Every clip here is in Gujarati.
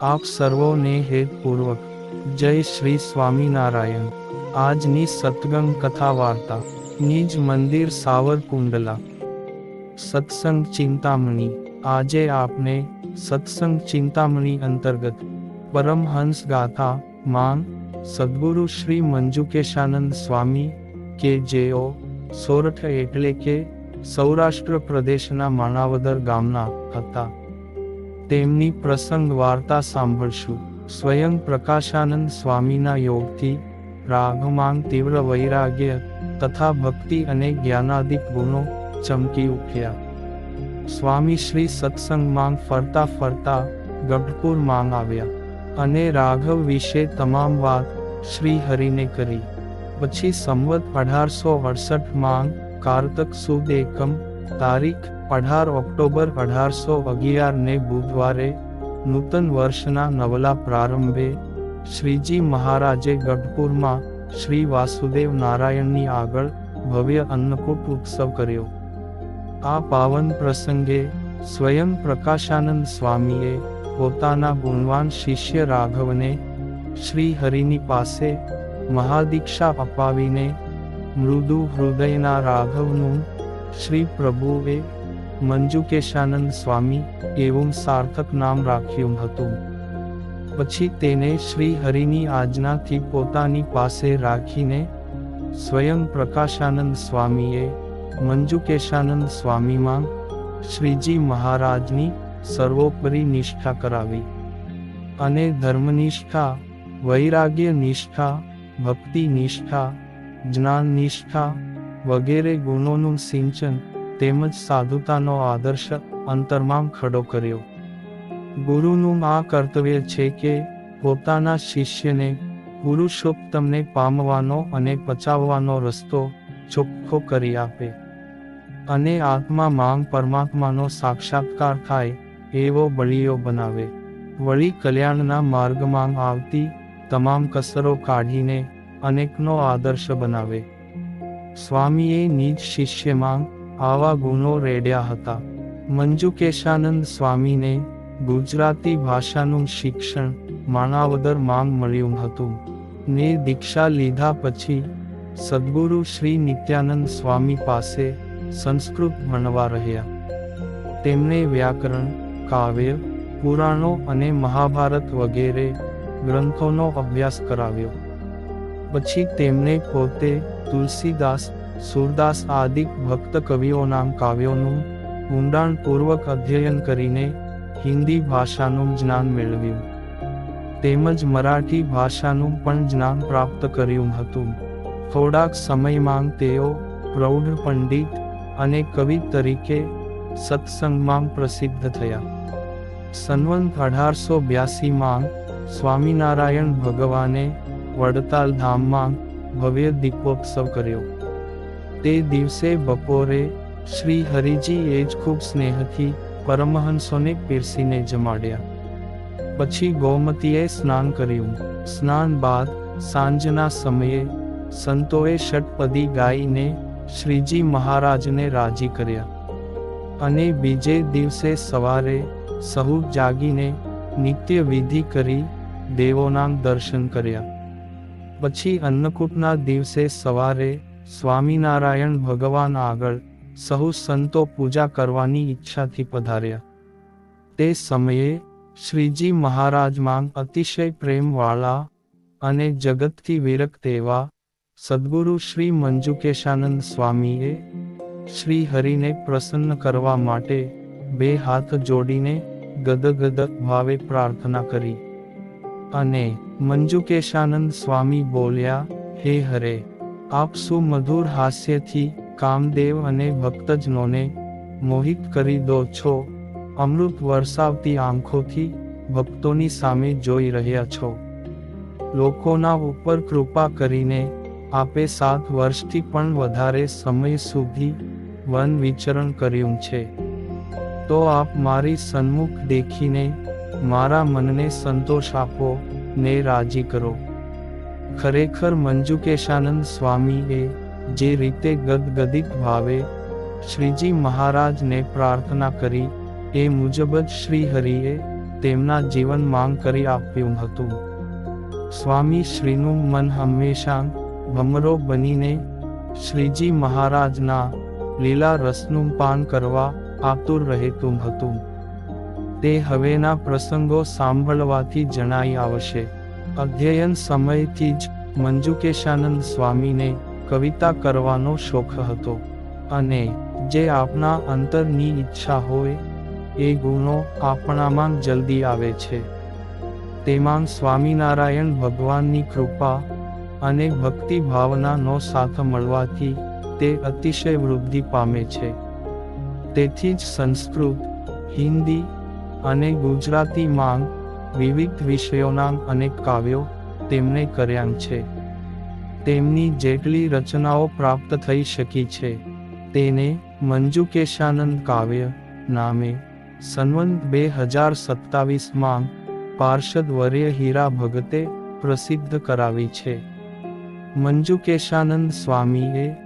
આપ સર્વોને હેતપૂર્વક જય શ્રી સ્વામિનારાયણ. આજની સતગંગ કથા વાર્તા. નિજ મંદિર સાવરકુંડલા. સત્સંગ ચિંતામણી. આજે આપને સત્સંગ ચિંતામણી અંતર્ગત પરમહંસ ગાથા માન સદગુરુ શ્રી મંજુકેશાનંદ સ્વામી કે જેઓ સોરઠ એટલે કે સૌરાષ્ટ્ર પ્રદેશના માણાવદર ગામના હતા. તેમની પ્રસંગ વાર્તા સાંભળશું. સ્વયં પ્રકાશાનંદ સ્વામીના યોગથી રાગમાંગ તીવ્ર વૈરાગ્ય તથા ભક્તિ અને જ્ઞાનાદિક ગુણો ચમકી ઉઠ્યા. સ્વામી શ્રી સત્સંગમાં ફરતા ફરતા ગઢપુર માંગ આવ્યા અને રાઘવ વિશે તમામ વાત શ્રી હરિને કરી. પછી સંવત અઢારસો અડસઠ માંગ કારતક સુદ એકમ તારીખ, અઢાર ઓક્ટોબર અઢારસો અગિયારને બુધવારે, નૂતન વર્ષના નવલા પ્રારંભે, શ્રીજી મહારાજે ગઢપુરમાં શ્રી વાસુદેવ નારાયણની આગળ ભવ્ય અન્નકૂટ ઉત્સવ કર્યો. આ પાવન પ્રસંગે સ્વયં પ્રકાશાનંદ સ્વામીએ પોતાના ગુણવાન શિષ્ય રાઘવને શ્રી હરિની પાસે મહાદીક્ષા અપાવીને મૃદુ હૃદયના રાઘવનું શ્રી પ્રભુએ મંજુકેશાનંદ સ્વામી એવું સાર્થક નામ રાખ્યું હતું. પછી તેને શ્રી હરિની આજ્ઞાથી પોતાની પાસે રાખીને સ્વયં પ્રકાશાનંદ સ્વામીએ મંજુકેશાનંદ સ્વામીમાં શ્રીજી મહારાજની સર્વોપરી નિષ્ઠા કરાવી અને ધર્મનિષ્ઠા, વૈરાગ્ય નિષ્ઠા, ભક્તિ નિષ્ઠા, જ્ઞાન નિષ્ઠા વગેરે ગુણોનું સિંચન તેમજ સાધુતાનો આદર્શ અંતરમાં ખડો કર્યો. ગુરુનું આ કર્તવ્ય છે કે પોતાના શિષ્યને પુરુષોત્તમને પામવાનો અને પચાવવાનો રસ્તો ચોખ્ખો કરી આપે. અને આત્મા માંગ પરમાત્માનો સાક્ષાત્કાર થાય એવો બળીઓ બનાવે. વળી કલ્યાણના માર્ગમાં આવતી તમામ કસરો કાઢીને અનેકનો આદર્શ બનાવે. સ્વામીએ નિજ શિષ્યમાં આવા ગુણો રેડ્યા હતા. મંજુકેશાનંદ સ્વામીને ગુજરાતી ભાષાનું શિક્ષણ માણાવદર માંગ મળ્યું હતું. ને દીક્ષા લીધા પછી સદગુરુ શ્રી નિત્યાનંદ સ્વામી પાસે સંસ્કૃત ભણવા રહ્યા. તેમણે વ્યાકરણ, કાવ્ય, પુરાણો અને મહાભારત વગેરે ગ્રંથોનો અભ્યાસ કરાવ્યો. પછી તેમણે પોતે તુલસીદાસ, સુરદાસ આદિ ભક્ત કવિઓના કાવ્યોનું ઊંડાણપૂર્વક અધ્યયન કરીને હિન્દી ભાષાનું જ્ઞાન મેળવ્યું. તેમજ મરાઠી ભાષાનું પણ જ્ઞાન પ્રાપ્ત કર્યું હતું. થોડાક સમયમાં તેઓ પ્રૌઢ પંડિત અને કવિ તરીકે સત્સંગમાં પ્રસિદ્ધ થયા. સન્વંત અઢારસો બ્યાસીમાં સ્વામિનારાયણ ભગવાને વડતાલ ધામમાં ભવ્ય દીપોત્સવ કર્યો. તે દિવસે બપોરે શ્રી હરિજી એ જ ખૂબ સ્નેહથી પરમહંસોને પીરસીને જમાડ્યા. પછી ગૌમતીએ સ્નાન કર્યું. સ્નાન બાદ સાંજના સમયે સંતોએ ષટપદી ગાઈને શ્રીજી મહારાજને રાજી કર્યા. અને બીજે દિવસે સવારે સહુ જાગીને નિત્ય વિધિ કરી દેવોના દર્શન કર્યા. પછી અન્નકૂટના દિવસે સવારે સ્વામિનારાયણ ભગવાન આગળ સહુ સંતો પૂજા કરવાની ઈચ્છાથી પધાર્યા. તે સમયે શ્રીજી મહારાજમાં અતિશય પ્રેમવાળા અને જગતથી વિરક્ત એવા સદગુરુ શ્રી મંજુકેશાનંદ સ્વામીએ શ્રી હરિને પ્રસન્ન કરવા માટે બે હાથ જોડીને ગદગદ ભાવે પ્રાર્થના કરી અને મંજુકેશાનંદ સ્વામી બોલ્યા, હે હરે, આપ સુમધુર હાસ્યથી કામદેવ અને ભક્તજનોને મોહિત કરી દો છો? અમૃત વરસાવતી આંખોથી ભક્તોની સામે જોઈ રહ્યા છો. લોકોના ઉપર કૃપા કરીને આપે સાત વર્ષથી પણ વધારે સમય સુધી વન વિચરણ કર્યું છે. તો આપ મારી સન્મુખ દેખીને મારા મનને સંતોષ આપો. ને રાજી કરો. ખરેખર મંજુકેશાનંદ સ્વામીએ જે રીતે ગદગદિત ભાવે શ્રીજી મહારાજને પ્રાર્થના કરી, એ મુજબ જ શ્રીહરિએ તેમના જીવન માંગ કરી આપ્યું હતું. સ્વામી શ્રીનું મન હંમેશા ભમરો બનીને શ્રીજી મહારાજના લીલા રસનું પાન કરવા આતુર રહેતું હતું. તે હવેના પ્રસંગો સાંભળવાથી જણાઈ આવશે. અધ્યયન સમયથી જ મંજુકેશાનંદ સ્વામીને કવિતા કરવાનો શોખ હતો. અને જે આપણા અંતરની ઈચ્છા હોય, એ ગુણો આપણામાં જલ્દી આવે છે. તેમાં સ્વામિનારાયણ ભગવાનની કૃપા અને ભક્તિ ભાવનાનો સાથ મળવાથી તે અતિશય વૃદ્ધિ પામે છે. તેથી જ સંસ્કૃત, હિન્દી અને ગુજરાતી માંગ, વિવિધ વિષયોના અનેક કાવ્યો તેમણે કર્યા છે. તેમની જેટલી રચનાઓ પ્રાપ્ત થઈ શકી છે, તેને મંજુકેશાનંદ કાવ્ય નામે સનવંત બે હજાર સત્તાવીસમાં પાર્ષદ વર્ય હીરા ભગતે પ્રસિદ્ધ કરાવી છે. મંજુકેશાનંદ સ્વામીએ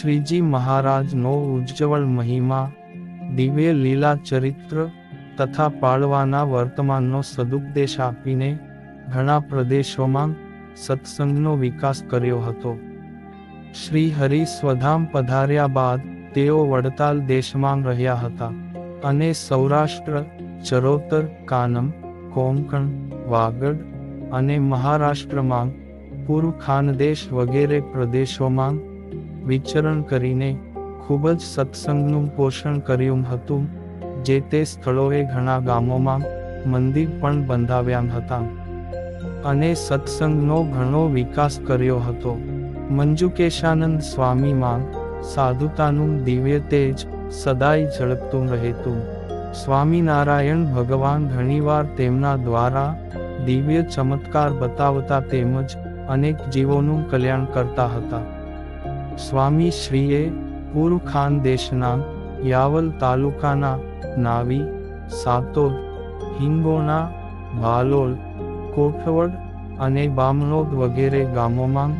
શ્રીજી મહારાજનો ઉજ્જવળ મહિમા, દિવ્ય લીલા ચરિત્ર તથા પાળવાના વર્તમાનનો સદુપદેશ આપીને ઘણા પ્રદેશોમાં સત્સંગનો વિકાસ કર્યો હતો. શ્રી હરિ સ્વધામ પધાર્યા બાદ તેઓ વડતાલ દેશમાં રહ્યા હતા અને સૌરાષ્ટ્ર, ચરોતર, કાનમ, કોંકણ, વાગડ અને મહારાષ્ટ્રમાં પૂર્વ ખાનદેશ વગેરે પ્રદેશોમાં વિચરણ કરીને ખૂબ જ સત્સંગનું પોષણ કર્યું હતું. જે તે સ્થળોએ ઘણા ગામોમાં મંદિર પણ બંધાવ્યા હતા. અને સત્સંગનો ઘણો વિકાસ કર્યો હતો. મંજુકેશાનંદ સ્વામીમાં સાધુતાનું દિવ્ય તેજ સદાય ઝળકતું રહેતું. સ્વામિનારાયણ ભગવાન ઘણીવાર તેમના દ્વારા દિવ્ય ચમત્કાર બતાવતા તેમજ અનેક જીવોનું કલ્યાણ કરતા હતા. સ્વામી શ્રીએ પૂર્વ ખાનદેશના યાવલ તાલુકાના નાવી સાતોદ હિંગોના ભાલોલ કોઠવડ અને બામનોદ વગેરે ગામોમાં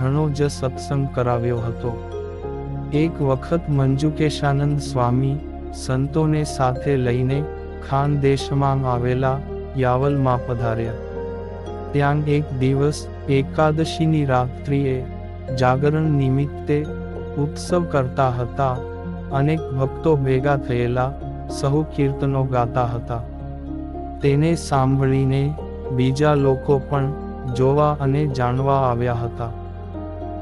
ઘણો જ સત્સંગ કરાવ્યો હતો. એક વખત મંજુકેશાનંદ સ્વામી સંતોને સાથે લઈને ખાનદેશમાં આવેલા યાવલમાં પધાર્યા. ત્યાં એક દિવસ એકાદશીની રાત્રિએ જાગરણ નિમિત્તે ઉત્સવ કરતા હતા. અનેક ભક્તો ભેગા થયેલા સહુ કીર્તનો ગાતા હતા. તેને સાંભળીને બીજા લોકો પણ જોવા અને જાણવા આવ્યા હતા.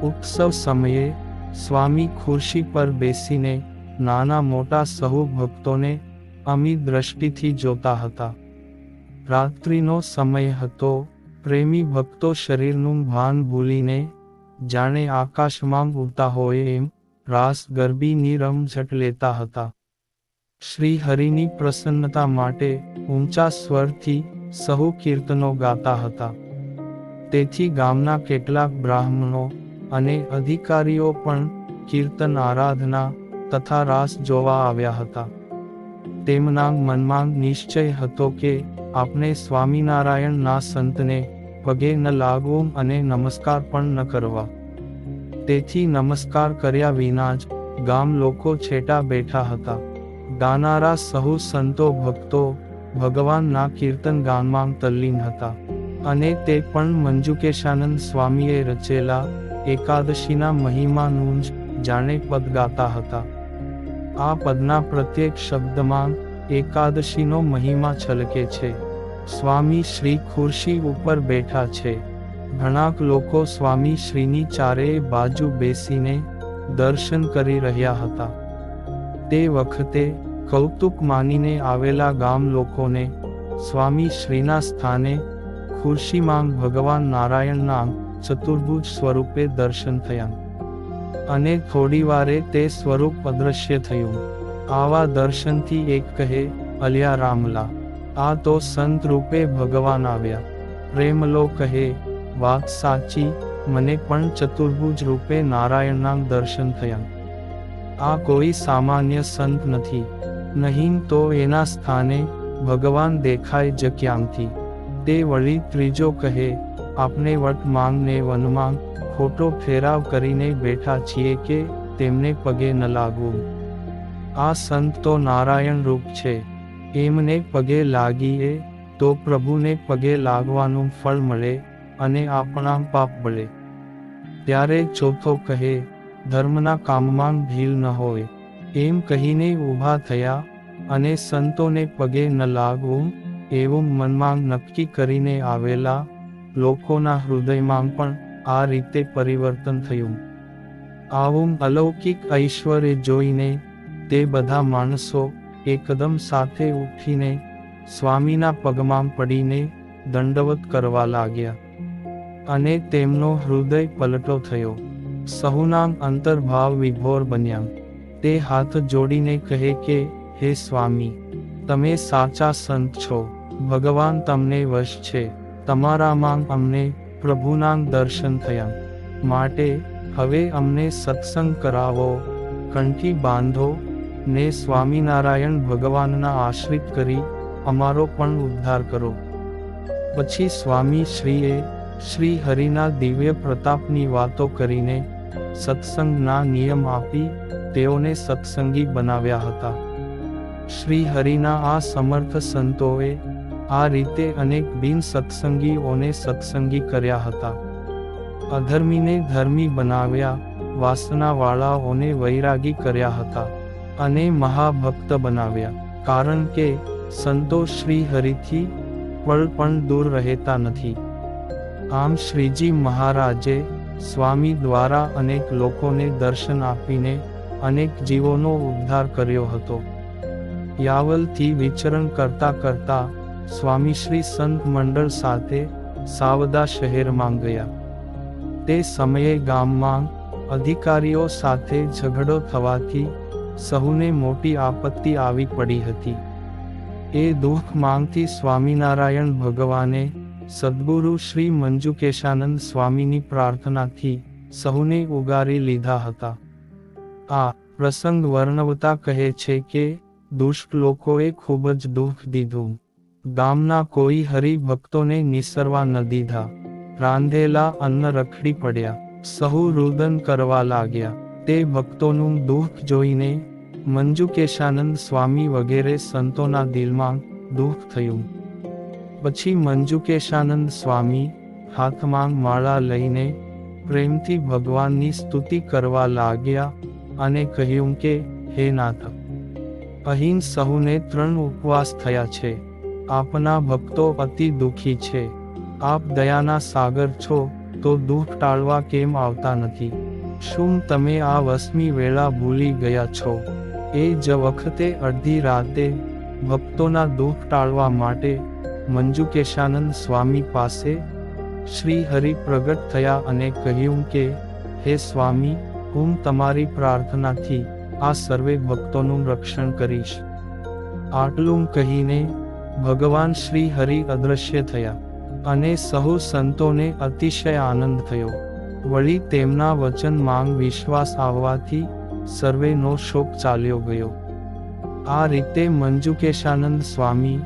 ઉત્સવ સમયે સ્વામી ખુરશી પર બેસીને નાના મોટા સહુ ભક્તોને અમી દ્રષ્ટિથી જોતા હતા. રાત્રિનો સમય હતો, પ્રેમી ભક્તો શરીરનું ભાન ભૂલીને જાણે આકાશમાં ઉડતા હોય એમ રાસ ગરબીની રમઝટ લેતા હતા. શ્રી હરિની પ્રસન્નતા માટે ઊંચા સ્વરથી સહુ કીર્તનો ગાતા હતા. તેથી ગામના કેટલાક બ્રાહ્મણો અને અધિકારીઓ પણ કીર્તન આરાધના તથા રાસ જોવા આવ્યા હતા. તેમના મનમાં નિશ્ચય હતો કે આપણે સ્વામિનારાયણના સંતને પગે ન લાગવું અને નમસ્કાર પણ ન કરવા. તેથી નમસ્કાર કર્યા વિના જ ગામ લોકો છેટા બેઠા હતા. ગાનારા સહુ સંતો ભક્તો ભગવાનના કીર્તન ગાનમાં તલ્લીન હતા. અને તે પણ મંજુકેશાનંદ સ્વામીએ રચેલા એકાદશીના મહિમાનું જ જાણે પદ ગાતા હતા. આ પદના પ્રત્યેક શબ્દમાં એકાદશીનો મહિમા છલકે છે. સ્વામી શ્રી ખુરશી ઉપર બેઠા છે. ઘણાક લોકો સ્વામી શ્રીની ચારેય બાજુ બેસીને દર્શન કરી રહ્યા હતા. તે વખતે કૌતુક માનીને આવેલા ગામ લોકોને સ્વામી શ્રીના સ્થાને ખુરશીમાં ભગવાન નારાયણના ચતુર્ભુજ સ્વરૂપે દર્શન થયા. અને થોડીવારે તે સ્વરૂપ અદૃશ્ય થયું. આવા દર્શનથી એક કહે, અલ્યા રામલા, આ તો સંત રૂપે ભગવાન આવ્યા. પ્રેમલો કહે વાત સાચી, મને પણ ચતુર્ભુજ રૂપે નારાયણના દર્શન થયા. આ કોઈ સામાન્ય સંત નથી. નહીં તો એના સ્થાને ભગવાન દેખાય જ ક્યાંથી? તે વળી ત્રીજો કહે આપણે વર્તમાનને વનમાં ખોટો ફેરાવ કરીને બેઠા છીએ કે તેમને પગે ન લાગવું. આ સંત તો નારાયણ રૂપ છે. એમને પગે લાગીએ તો પ્રભુને પગે લાગવાનું ફળ મળે અને આપણા પાપ બળે. ત્યારે ચોથો કહે, ધર્મના કામમાં ભીલ ન હોય. એમ કહીને ઊભા થયા અને સંતોને પગે ન લાગવું એવું મનમાં નક્કી કરીને આવેલા લોકોના હૃદયમાં પણ આ રીતે પરિવર્તન થયું. આવું અલૌકિક ઐશ્વર્ય જોઈને તે બધા માણસો એકદમ સાથે ઉઠીને સ્વામીના પગમાં પડીને દંડવત કરવા લાગ્યા. અને તેમનો હૃદય પલટો થયો. સહુના અંતર્ભાવ વિભોર બન્યા. તે હાથ જોડીને કહે કે, હે સ્વામી, તમે સાચા સંત છો. ભગવાન તમને વશ છે. તમારામાં અમને પ્રભુના દર્શન થયા. માટે હવે અમને સત્સંગ કરાવો. કંઠી બાંધો. ને સ્વામિનારાયણ ભગવાનના આશ્રિત કરી અમારો પણ ઉદ્ધાર કરો. પછી સ્વામી શ્રીએ શ્રી હરિના દિવ્ય પ્રતાપની વાતો કરીને સત્સંગના નિયમ આપી તેઓને સત્સંગી બનાવ્યા હતા. શ્રી હરિના આ સમર્થ સંતોએ આ રીતે અનેક બિન સત્સંગીઓને સત્સંગી કર્યા હતા. અધર્મીને ધર્મી બનાવ્યા, વાસનાવાળાઓને વૈરાગી કર્યા હતા અને મહાભક્ત બનાવ્યા. કારણ કે સંતો શ્રી હરિથી પળ પણ દૂર રહેતા નથી. આમ શ્રીજી મહારાજે સ્વામી દ્વારા અનેક લોકોને દર્શન આપીને અનેક જીવોનો ઉદ્ધાર કર્યો હતો. યાવલથી વિચરણ કરતા કરતા સ્વામી શ્રી સંત મંડળ સાથે સાવદા શહેરમાં ગયા. તે સમયે ગામમાં અધિકારીઓ સાથે ઝઘડો થવાથી સહુને મોટી આપત્તિ આવી પડી હતી. એ દુઃખ માંગથી સ્વામિનારાયણ ભગવાને સદગુરુ શ્રી મંજુકેશાનંદ સ્વામીની પ્રાર્થનાથી સહુને ઉગારી લીધા હતા. આ પ્રસંગ વર્ણવતા કહે છે કે, દુષ્ટ લોકોએ ખૂબ જ દુઃખ દીધું. ગામના કોઈ હરિભક્તોને નિસરવા ન દીધા. રાંધેલા અન્ન રખડી પડ્યા. સહુ રુદન કરવા લાગ્યા. તે ભક્તોનું દુઃખ જોઈને મંજુકેશાનંદ સ્વામી વગેરે સંતોના દિલમાં દુઃખ થયું. પછી મંજુકેશાનંદ સ્વામી, હાથમાં માળા લઈને, પ્રેમથી ભગવાનની સ્તુતિ કરવા લાગ્યા અને કહ્યું કે, હે નાથ અહીં સહુને ત્રણ ઉપવાસ થયા છે. આપના ભક્તો અતિ દુઃખી છે. આપ દયાના સાગર છો, તો દુઃખ ટાળવા કેમ આવતા નથી? શું તમે આ વસમી વેળા ભૂલી ગયા છો? એ જ વખતે અડધી રાતે ભક્તોના દુઃખ ટાળવા માટે મંજુકેશાનંદ સ્વામી પાસે શ્રી હરિ પ્રગટ થયા અને કહ્યું કે, હે સ્વામી, હું તમારી પ્રાર્થનાથી આ સર્વે ભક્તોનું રક્ષણ કરીશ. આટલું કહીને ભગવાન શ્રી હરિ અદ્રશ્ય થયા અને સહુ સંતોને અતિશય આનંદ થયો. વળી તેમના વચન માંગ વિશ્વાસ આવવાથી સર્વેનો શોક ચાલ્યો ગયો. આ રીતે મંજુકેશાનંદ સ્વામી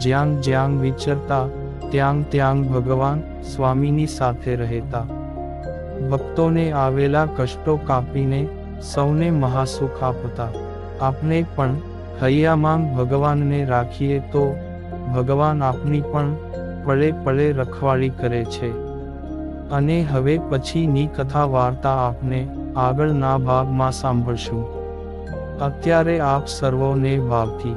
જ્યાં જ્યાં વિચરતા, ત્યાં ત્યાં ભગવાન સ્વામીની સાથે રહેતા. ભક્તોને આવેલા કષ્ટો કાપીને સૌને મહાસુખ આપતા. આપણે પણ હૈયામાં ભગવાનને રાખીએ તો ભગવાન આપની પણ પળે પળે રખવાળી કરે છે. અને હવે પછીની કથા વાર્તા આપને આગળના ભાગમાં સાંભળશું. અત્યારે આપ સર્વોને ભાવથી